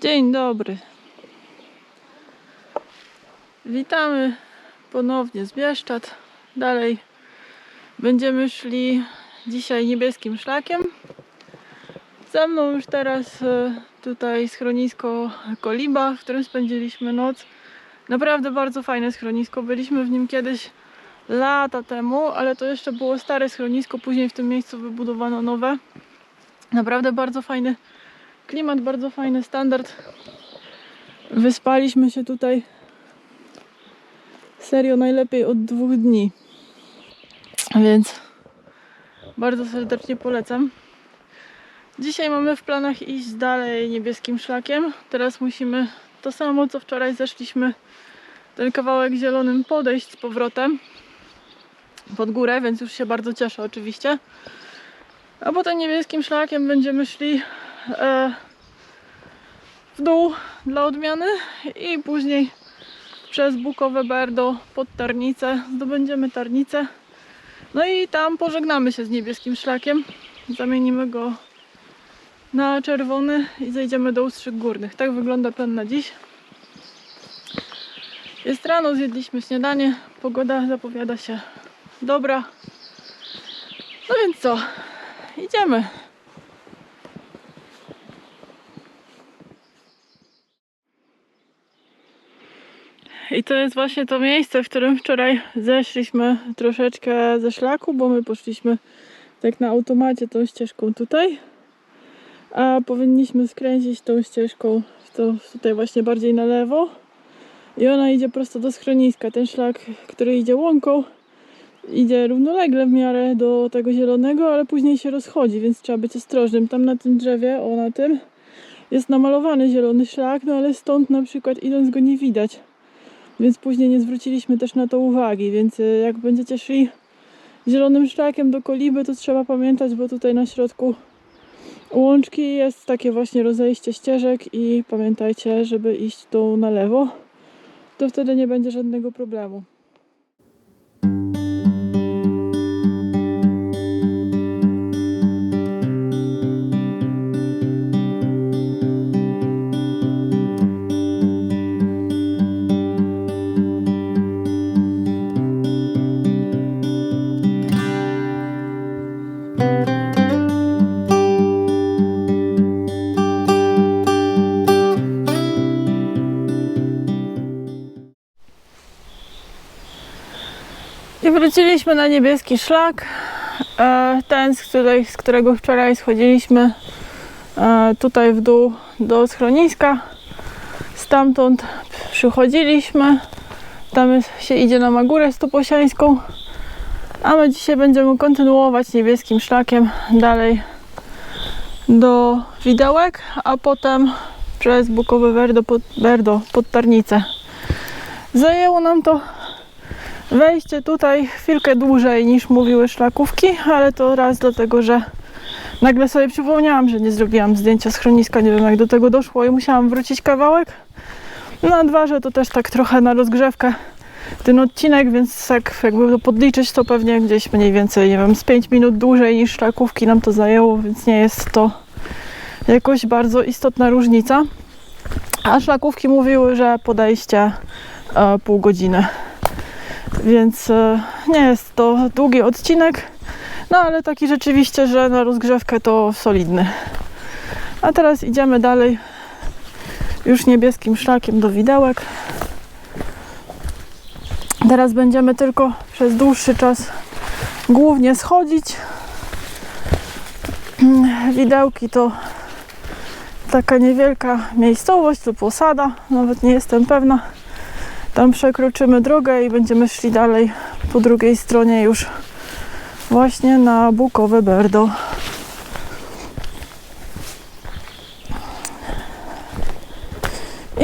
Dzień dobry. Witamy ponownie z Bieszczad. Dalej będziemy szli dzisiaj niebieskim szlakiem. Ze mną już teraz e, tutaj schronisko Koliba, w którym spędziliśmy noc. Naprawdę bardzo fajne schronisko. Byliśmy w nim kiedyś lata temu, ale to jeszcze było stare schronisko. Później w tym miejscu wybudowano nowe. Naprawdę bardzo fajny klimat, bardzo fajny standard. Wyspaliśmy się tutaj serio najlepiej od dwóch dni. Więc bardzo serdecznie polecam. Dzisiaj mamy w planach iść dalej niebieskim szlakiem. Teraz musimy to samo co wczoraj zeszliśmy ten kawałek zielonym podejść z powrotem pod górę, więc już się bardzo cieszę oczywiście. A potem niebieskim szlakiem będziemy szli w dół dla odmiany i później przez Bukowe Berdo pod Tarnicę zdobędziemy Tarnicę. No i tam pożegnamy się z niebieskim szlakiem. Zamienimy go na czerwony i zejdziemy do Ustrzyk Górnych. Tak wygląda plan na dziś. Jest rano, zjedliśmy śniadanie. Pogoda zapowiada się dobra. No więc co? Idziemy. I to jest właśnie to miejsce, w którym wczoraj zeszliśmy troszeczkę ze szlaku, bo my poszliśmy tak na automacie tą ścieżką tutaj. A powinniśmy skręcić tą ścieżką to tutaj właśnie bardziej na lewo. I ona idzie prosto do schroniska. Ten szlak, który idzie łąką, idzie równolegle w miarę do tego zielonego, ale później się rozchodzi, więc trzeba być ostrożnym. Tam na tym drzewie, o na tym, jest namalowany zielony szlak, no ale stąd na przykład idąc go nie widać. Więc później nie zwróciliśmy też na to uwagi, więc y, jak będziecie szli zielonym szlakiem do koliby, to trzeba pamiętać, bo tutaj na środku łączki jest takie właśnie rozejście ścieżek i pamiętajcie, żeby iść tu na lewo, to wtedy nie będzie żadnego problemu. Wróciliśmy na niebieski szlak. E, Ten, z, której, z którego wczoraj schodziliśmy e, tutaj w dół do schroniska. Stamtąd przychodziliśmy. Tam się idzie na Magurę Stuposiańską. A my dzisiaj będziemy kontynuować niebieskim szlakiem dalej do Widełek, a potem przez Bukowe Berdo pod, Berdo pod Tarnicę. Zajęło nam to wejście tutaj chwilkę dłużej niż mówiły szlakówki, ale to raz dlatego, że nagle sobie przypomniałam, że nie zrobiłam zdjęcia schroniska, nie wiem jak do tego doszło i musiałam wrócić kawałek. No dwa, że to też tak trochę na rozgrzewkę ten odcinek, więc tak jakby to podliczyć, to pewnie gdzieś mniej więcej, nie wiem, z 5 minut dłużej niż szlakówki nam to zajęło, więc nie jest to jakoś bardzo istotna różnica. A szlakówki mówiły, że podejście e, pół godziny więc e, nie jest to długi odcinek, no ale taki rzeczywiście, że na rozgrzewkę to solidny. A teraz idziemy dalej już niebieskim szlakiem do widełek. Teraz będziemy tylko przez dłuższy czas głównie schodzić. Widełki to taka niewielka miejscowość lub osada, nawet nie jestem pewna. Tam przekroczymy drogę i będziemy szli dalej po drugiej stronie już właśnie na Bukowe Berdo.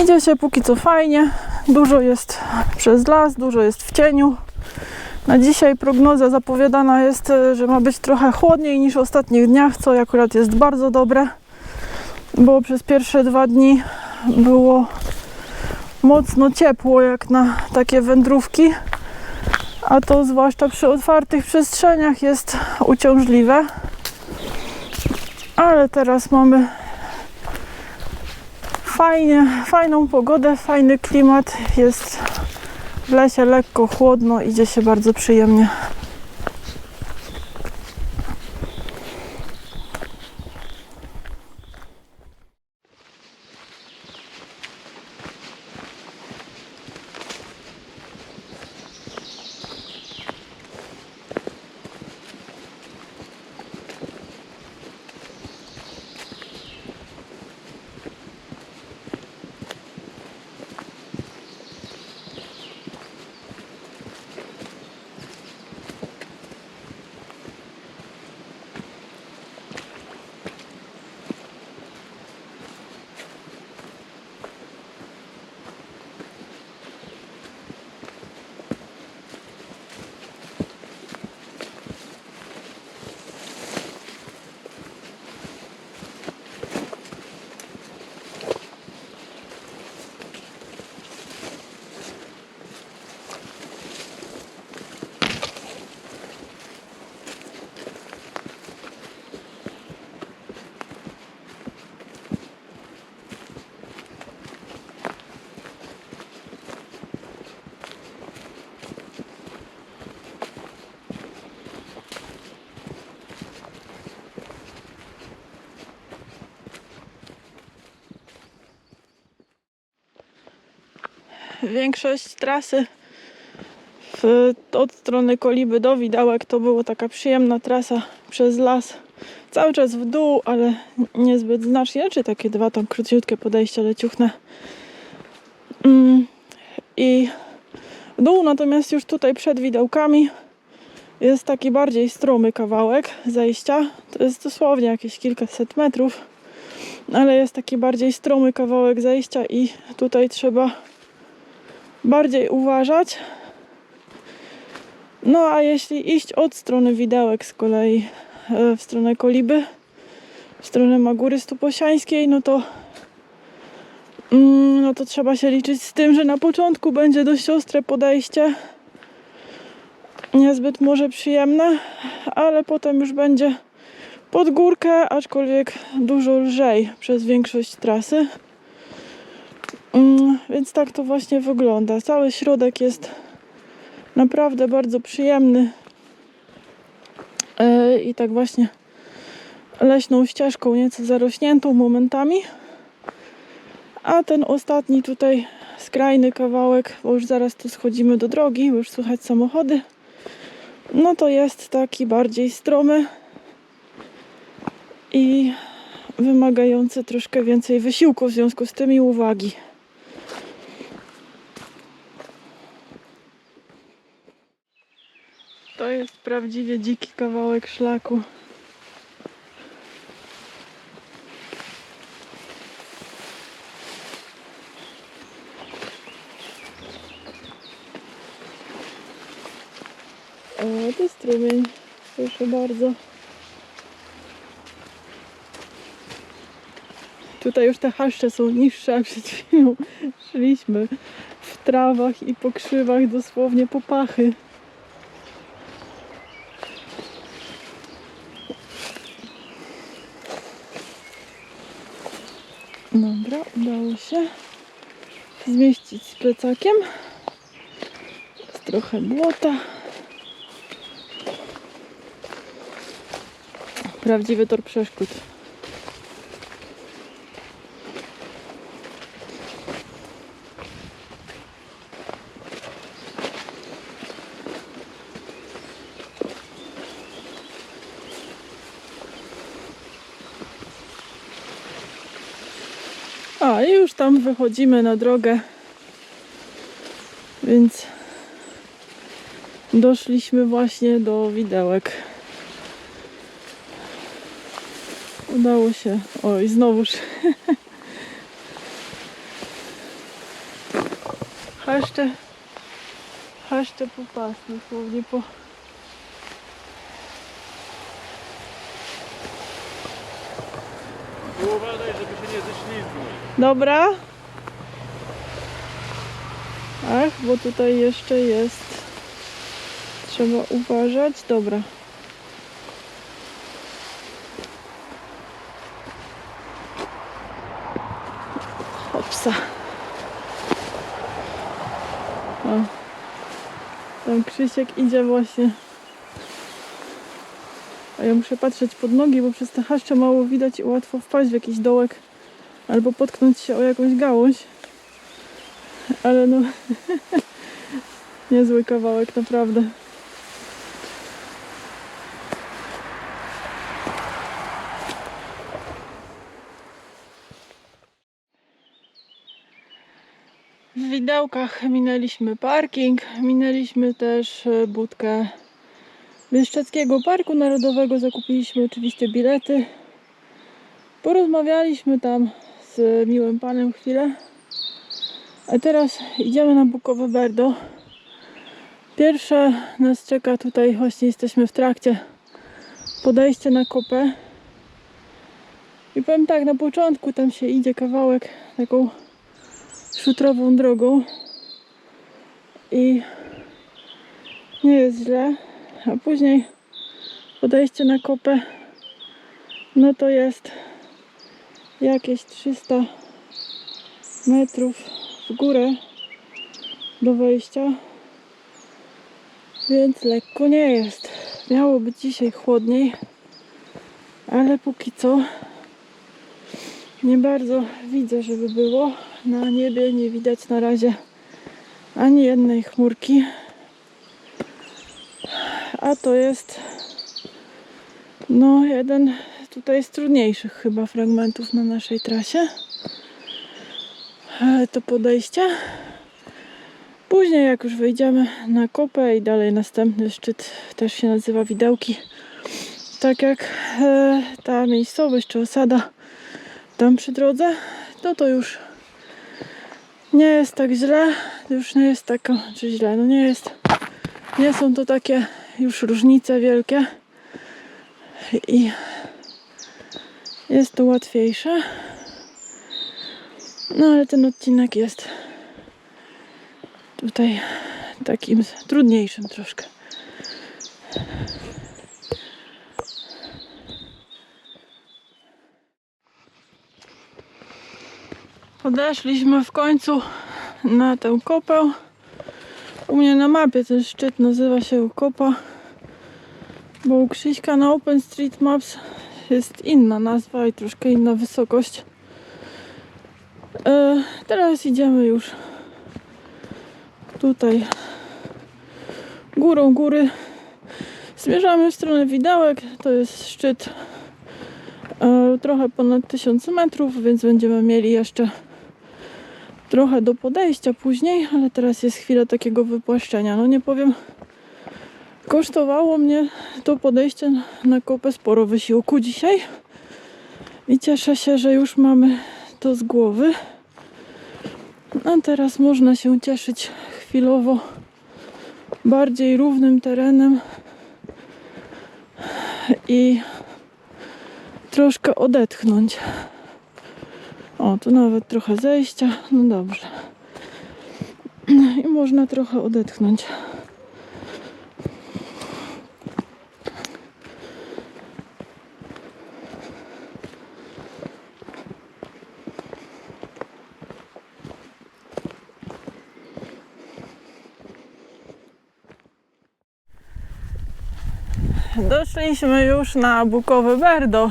Idzie się póki co fajnie. Dużo jest przez las, dużo jest w cieniu. Na dzisiaj prognoza zapowiadana jest, e, że ma być trochę chłodniej niż w ostatnich dniach, co akurat jest bardzo dobre, bo przez pierwsze dwa dni było mocno ciepło jak na takie wędrówki, a to zwłaszcza przy otwartych przestrzeniach jest uciążliwe. Ale teraz mamy fajnie, fajną pogodę, fajny klimat. Jest w lesie lekko chłodno, idzie się bardzo przyjemnie. Większość trasy w, od strony Koliby do Widełek to była taka przyjemna trasa przez las. Cały czas w dół, ale niezbyt znacznie, czy takie dwa tam króciutkie podejścia leciuchne. Mm, I w dół natomiast już tutaj przed widełkami jest taki bardziej stromy kawałek zejścia. To jest dosłownie jakieś kilkaset metrów, ale jest taki bardziej stromy kawałek zejścia i tutaj trzeba bardziej uważać. No a jeśli iść od strony widełek z kolei e, w stronę Koliby, w stronę Magury Stuposiańskiej, no to mm, no to trzeba się liczyć z tym, że na początku będzie dość ostre podejście. Niezbyt może przyjemne, ale potem już będzie pod górkę, aczkolwiek dużo lżej przez większość trasy. Mm, Więc tak to właśnie wygląda. Cały środek jest naprawdę bardzo przyjemny. E, I tak właśnie leśną ścieżką, nieco zarośniętą momentami. A ten ostatni tutaj skrajny kawałek, bo już zaraz tu schodzimy do drogi, już słychać samochody. No to jest taki bardziej stromy i wymagający troszkę więcej wysiłku w związku z tym i uwagi. To jest prawdziwie dziki kawałek szlaku. O, to strumień. Proszę bardzo. Tutaj już te chaszcze są niższe, a przed chwilą szliśmy w trawach i po krzywach, dosłownie po pachy. Dobra, udało się zmieścić z plecakiem. Jest trochę błota. Prawdziwy tor przeszkód. Już tam wychodzimy na drogę. Więc doszliśmy właśnie do widełek. Udało się. Oj, znowuż. Chaszcze. Chaszcze po pas, dosłownie po. Żeby się. Dobra. Ach, bo tutaj jeszcze jest. Trzeba uważać. Dobra. trasa. O. Tam Krzysiek idzie właśnie. A ja muszę patrzeć pod nogi, bo przez te haszcze mało widać i łatwo wpaść w jakiś dołek albo potknąć się o jakąś gałąź. Ale no, niezły kawałek naprawdę. W widełkach minęliśmy parking, minęliśmy też e, budkę Bieszczadzkiego Parku Narodowego. Zakupiliśmy oczywiście bilety. Porozmawialiśmy tam miłym panem chwilę. A teraz idziemy na Bukowe Berdo. Pierwsze nas czeka tutaj, właśnie jesteśmy w trakcie podejście na kopę. I powiem tak, na początku tam się idzie kawałek taką szutrową drogą i nie jest źle, a później podejście na kopę no to jest jakieś 300 metrów w górę do wejścia więc lekko nie jest miało być dzisiaj chłodniej ale póki co nie bardzo widzę, żeby było. Na niebie nie widać na razie ani jednej chmurki. A to jest no jeden tutaj z trudniejszych chyba fragmentów na naszej trasie. E, To podejście. Później jak już wejdziemy na kopę i dalej następny szczyt też się nazywa Widełki. Tak jak e, ta miejscowość czy osada tam przy drodze, no to już nie jest tak źle, już nie jest tak, czy źle, no nie jest, nie są to takie już różnice wielkie i jest to łatwiejsze. No ale ten odcinek jest tutaj takim trudniejszym troszkę. Podeszliśmy w końcu na tę kopę. U mnie na mapie ten szczyt nazywa się Kopa, bo u Krzyśka na OpenStreetMaps jest inna nazwa i troszkę inna wysokość. E, teraz idziemy już tutaj górą góry. Zmierzamy w stronę Widełek. To jest szczyt e, trochę ponad 1000 metrów, więc będziemy mieli jeszcze trochę do podejścia później, ale teraz jest chwila takiego wypłaszczenia. No nie powiem, kosztowało mnie to podejście na- kopę sporo wysiłku dzisiaj i cieszę się, że już mamy to z głowy. A teraz można się cieszyć chwilowo bardziej równym terenem i troszkę odetchnąć. O, tu nawet trochę zejścia. No dobrze. I można trochę odetchnąć. Doszliśmy już na Bukowy Berdo.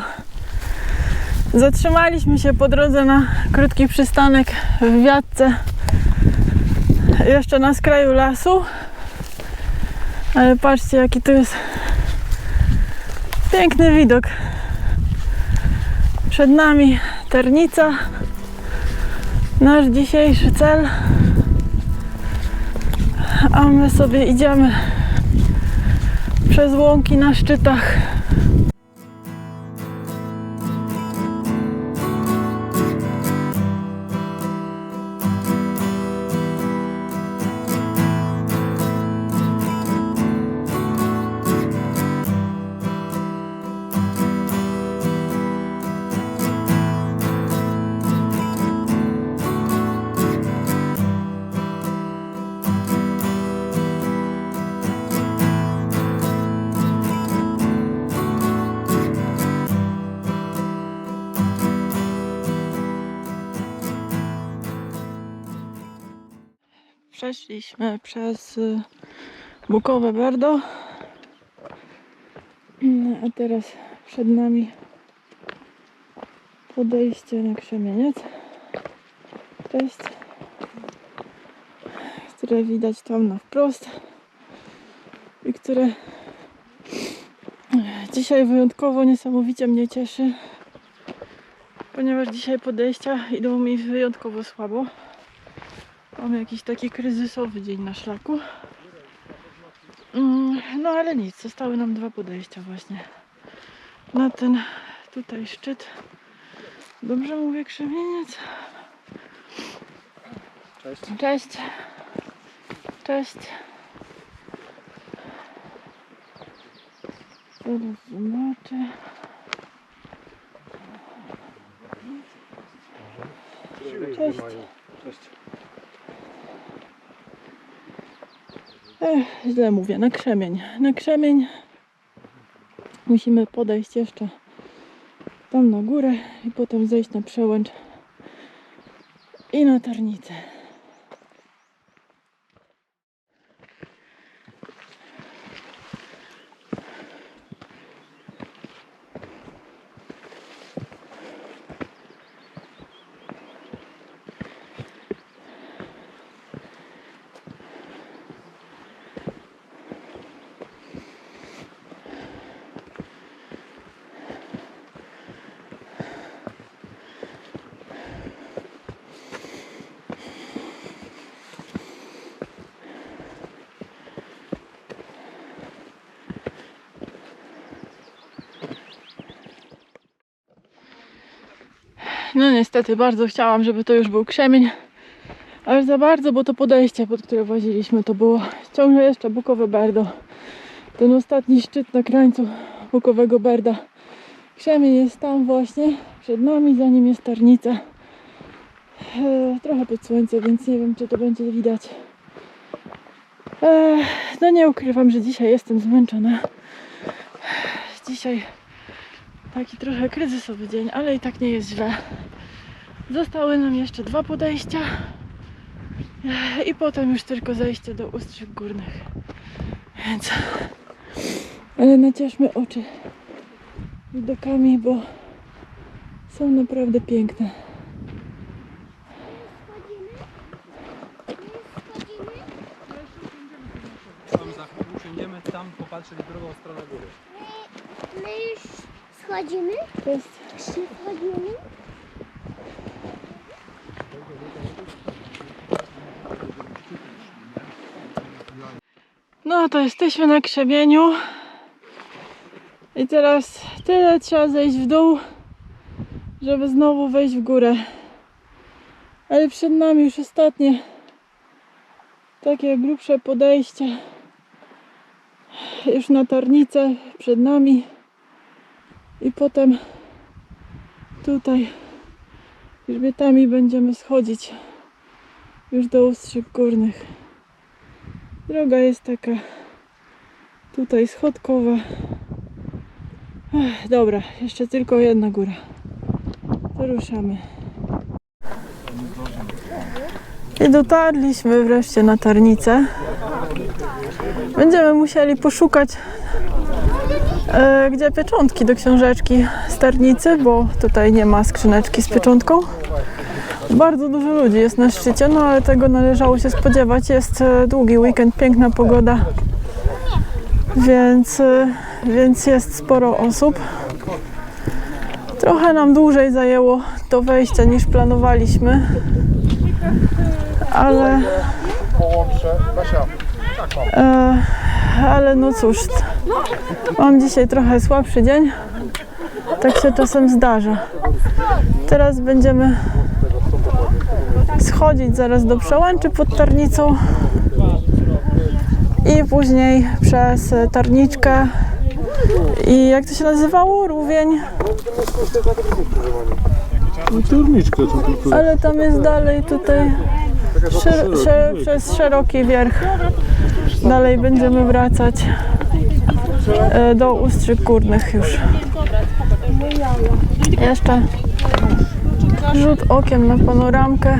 Zatrzymaliśmy się po drodze na krótki przystanek w Wiatce. Jeszcze na skraju lasu. Ale patrzcie jaki tu jest piękny widok. Przed nami Ternica. Nasz dzisiejszy cel. A my sobie idziemy przez łąki na szczytach. Przez y, Bukowe Bardo. No, a teraz przed nami podejście na Krzemieniec. Cześć. Które widać tam na wprost. I które dzisiaj wyjątkowo niesamowicie mnie cieszy. Ponieważ dzisiaj podejścia idą mi wyjątkowo słabo. Mam jakiś taki kryzysowy dzień na szlaku. Mm, No ale nic, zostały nam dwa podejścia właśnie. Na ten tutaj szczyt. Dobrze mówię krzemieniec? Cześć. Cześć. Cześć. Zaraz zobaczę. Cześć. Cześć. Ech, źle mówię, na krzemień. Na krzemień musimy podejść jeszcze tam na górę i potem zejść na przełęcz i na tarnicę. No niestety bardzo chciałam, żeby to już był krzemień. Ale za bardzo, bo to podejście, pod które właziliśmy, to było ciągle jeszcze Bukowe Berdo. Ten ostatni szczyt na krańcu Bukowego Berda. Krzemień jest tam właśnie, przed nami, za nim jest Tarnica. E, trochę pod słońce, więc nie wiem, czy to będzie widać. E, no nie ukrywam, że dzisiaj jestem zmęczona. Dzisiaj taki trochę kryzysowy dzień, ale i tak nie jest źle. Zostały nam jeszcze dwa podejścia i potem już tylko zejście do Ustrzyk Górnych. Więc ale nacieszmy oczy widokami, bo są naprawdę piękne. Tam tam popatrzeć w drugą stronę góry. My już schodzimy? Jest Schodzimy? No to jesteśmy na krzewieniu. I teraz tyle trzeba zejść w dół, żeby znowu wejść w górę. Ale przed nami już ostatnie takie grubsze podejście. Już na tarnicę przed nami. I potem tutaj grzbietami będziemy schodzić już do ustrzyk górnych. Droga jest taka tutaj schodkowa. Ech, dobra, jeszcze tylko jedna góra. To ruszamy. I dotarliśmy wreszcie na tarnicę. Będziemy musieli poszukać gdzie pieczątki do książeczki z tarnicy, bo tutaj nie ma skrzyneczki z pieczątką. Bardzo dużo ludzi jest na szczycie, no ale tego należało się spodziewać. Jest e, długi weekend, piękna pogoda, więc, e, więc jest sporo osób. Trochę nam dłużej zajęło to wejście niż planowaliśmy, ale, e, ale no cóż, mam dzisiaj trochę słabszy dzień. Tak się czasem zdarza. Teraz będziemy schodzić zaraz do przełęczy pod Tarnicą i później przez Tarniczkę i jak to się nazywało? Rówień, Turniczkę tylko. ale tam jest dalej tutaj szer- szer- przez szeroki wierch. Dalej będziemy wracać do Ustrzyk Górnych już. Jeszcze rzut okiem na panoramkę.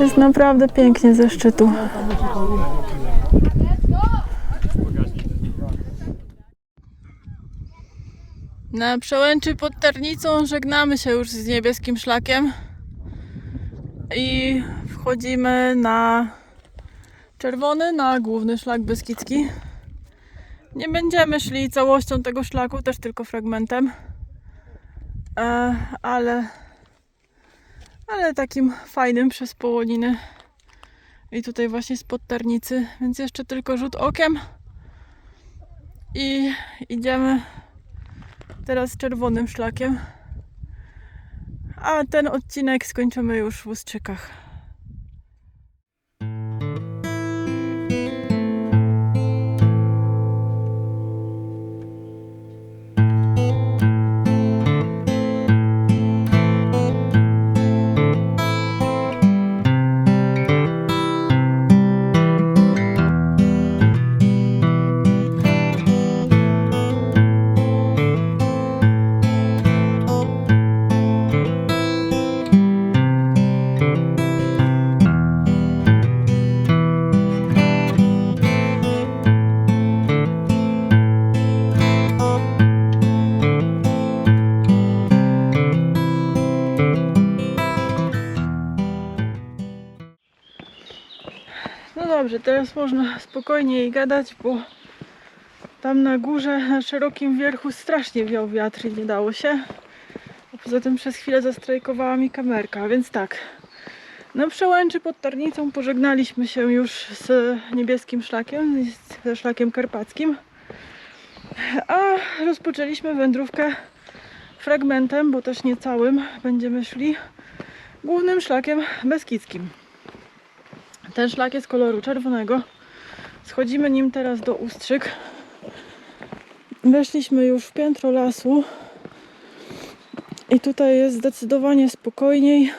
Jest naprawdę pięknie ze szczytu. Na przełęczy pod Ternicą żegnamy się już z niebieskim szlakiem i wchodzimy na czerwony, na główny szlak Beskidzki. Nie będziemy szli całością tego szlaku, też tylko fragmentem, e, ale, ale takim fajnym przez Połoniny i tutaj właśnie spod Ternicy, więc jeszcze tylko rzut okiem i idziemy teraz czerwonym szlakiem. A ten odcinek skończymy już w Ustrzykach. No dobrze, teraz można spokojniej gadać, bo tam na górze, na szerokim wierchu strasznie wiał wiatr i nie dało się. A poza tym przez chwilę zastrajkowała mi kamerka, więc tak. Na przełęczy pod Tarnicą pożegnaliśmy się już z niebieskim szlakiem, ze szlakiem karpackim. A rozpoczęliśmy wędrówkę fragmentem, bo też nie całym, będziemy szli głównym szlakiem beskidzkim. Ten szlak jest koloru czerwonego. Schodzimy nim teraz do Ustrzyk. Weszliśmy już w piętro lasu. I tutaj jest zdecydowanie spokojniej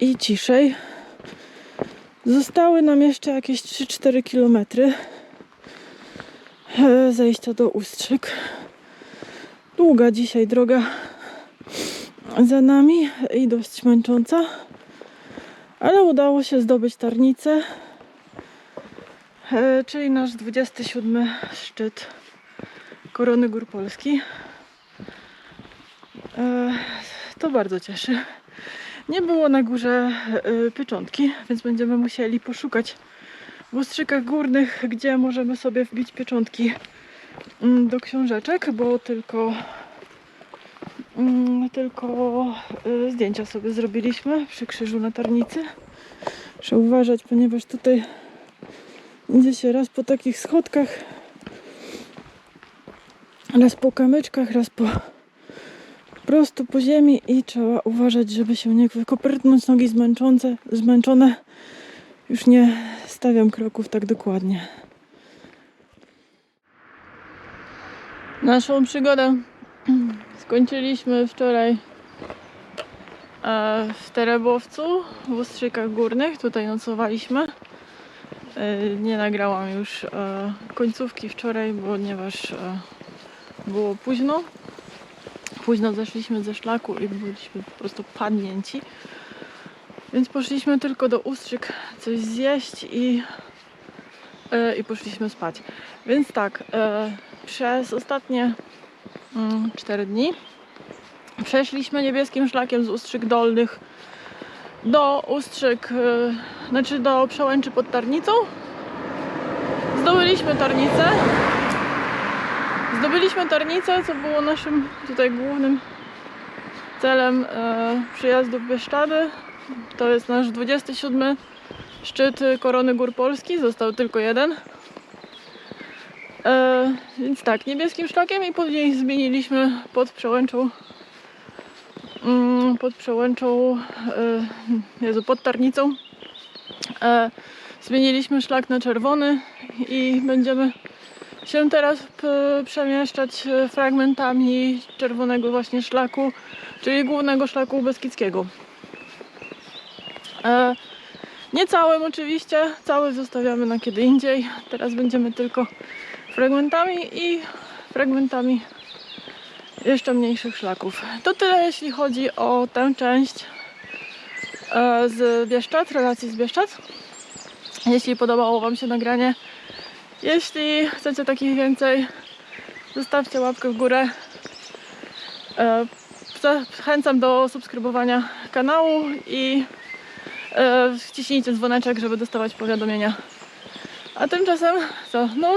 i ciszej. Zostały nam jeszcze jakieś 3-4 kilometry e, zejścia do Ustrzyk. Długa dzisiaj droga za nami i dość męcząca. Ale udało się zdobyć tarnicę, e, czyli nasz 27 szczyt Korony Gór Polski. E, To bardzo cieszy. Nie było na górze e, pieczątki, więc będziemy musieli poszukać w ostrzykach górnych, gdzie możemy sobie wbić pieczątki mm, do książeczek, bo tylko tylko y, zdjęcia sobie zrobiliśmy przy krzyżu na tarnicy. Muszę uważać, ponieważ tutaj idzie się raz po takich schodkach, raz po kamyczkach, raz po prostu po ziemi i trzeba uważać, żeby się nie wykoprytnąć nogi zmęczące, zmęczone. Już nie stawiam kroków tak dokładnie. Naszą przygodę Skończyliśmy wczoraj e, w Terebowcu, w Ostrzykach Górnych. Tutaj nocowaliśmy. E, Nie nagrałam już e, końcówki wczoraj, ponieważ e, było późno. Późno zeszliśmy ze szlaku i byliśmy po prostu padnięci. Więc poszliśmy tylko do Ustrzyk coś zjeść i, i poszliśmy spać. Więc tak, przez ostatnie 4 dni. Przeszliśmy niebieskim szlakiem z Ustrzyk Dolnych do Ustrzyk, y, znaczy do przełęczy pod Tarnicą. Zdobyliśmy Tarnicę. Zdobyliśmy Tarnicę, co było naszym tutaj głównym celem e, przyjazdu w Bieszczady. To jest nasz 27 szczyt Korony Gór Polski, został tylko jeden. E, więc tak, niebieskim szlakiem i później zmieniliśmy pod przełęczą mm, pod przełęczą e, Jezu, pod Tarnicą e, zmieniliśmy szlak na czerwony i będziemy się teraz przemieszczać fragmentami czerwonego właśnie szlaku, czyli głównego szlaku beskidzkiego. E, nie całym oczywiście, cały zostawiamy na kiedy indziej. Teraz będziemy tylko fragmentami i fragmentami jeszcze mniejszych szlaków. To tyle jeśli chodzi o tę część e, z Bieszczad, relacji z Bieszczad. Jeśli podobało Wam się nagranie, jeśli chcecie takich więcej, zostawcie łapkę w górę. E, Zachęcam do subskrybowania kanału i e, wciśnijcie dzwoneczek, żeby dostawać powiadomienia. A tymczasem co? No,